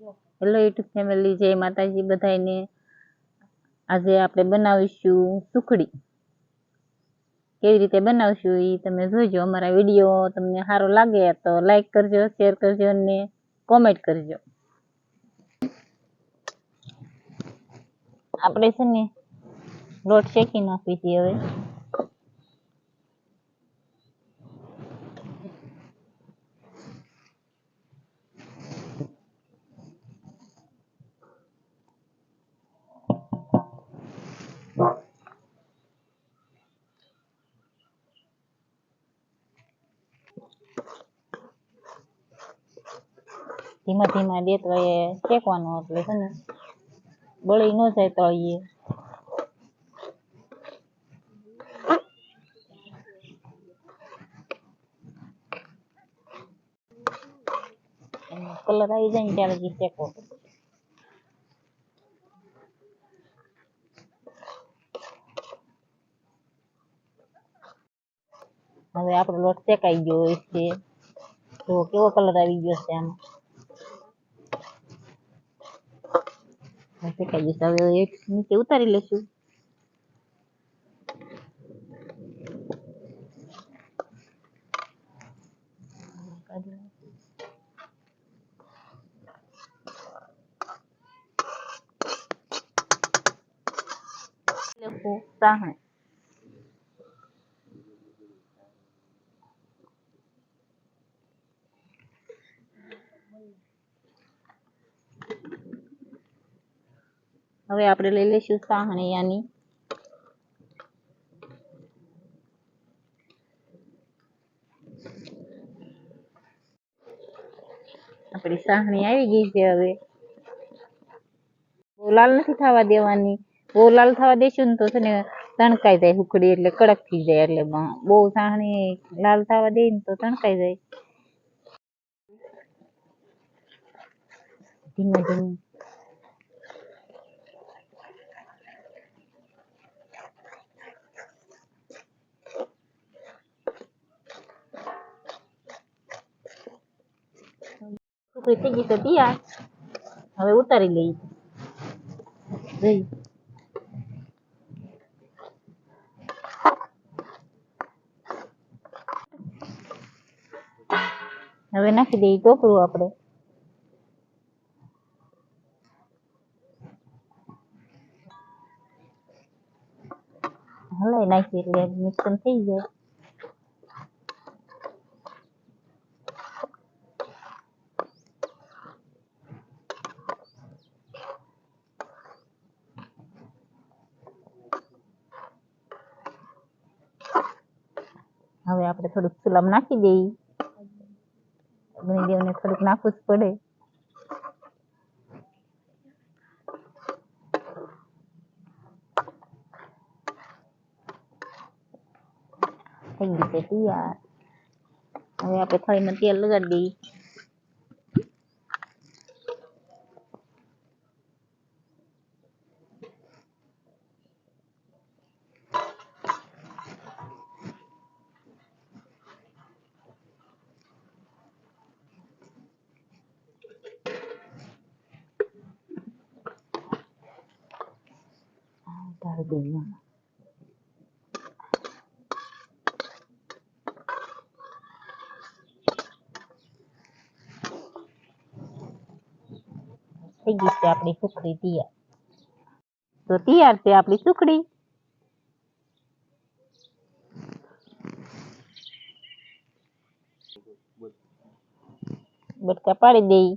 Hello YouTube family જય માતાજી બધાને આજે આપણે બનાવીશું સુખડી. કેવી રીતે બનાવશું એ તમે જોજો અમારા વીડિયો તમને સારો લાગે તો લાઈક કરજો શેર કરજો અને કોમેન્ટ કરજો. આપણે છે ને લોટ શેકી નાખવી છે હવે. ધીમા ધીમા બે તો એ શેકવાનો એટલે છે ને બળી ન જાય તળીએ કલર આવી જાય ને ત્યારે જ શેકો હવે આપણો લોટ શેકાઈ ગયો છે. તો કેવો કલર આવી ગયો છે આમ? હવે ગયો હવે એક નીચે ઉતારી લેશું લખું સાહણ હવે આપણે લઈ લઈશું સાહણિયાની આપણી સાહણી આવી ગઈ છે હવે. બહુ લાલ નથી થવા દેવાની. બહુ લાલ થવા દેશું ને તો છે ને તણકાઈ જાય હુકડી એટલે કડક થઈ જાય એટલે બહુ સાહણી લાલ થવા દે ને તો તણકાઈ જાય. ધીમે ધીમે. સુખડી થઈ ગઈ તો તૈયાર હવે ઉતારી લઈએ જઈ. હવે નાખી દઈએ ટોપરું આપણે. હલાઈ નાખીએ એટલે મિક્સન થઈ જાય. હવે આપણે થોડુંક ચૂલામાં નાખી દઈએ અગ્નિદેવને થોડુંક નાખવું જ પડે. થઈ ગયું છે તૈયાર. હવે આપણે થાળીમાં તેલ લગાડી દઈએ. આ ઢાળી દઈએ આમાં. થઈ ગઈ છે આપણી સુખડી તૈયાર તો તૈયાર છે આપણી સુખડી બટકા પાડી દઈ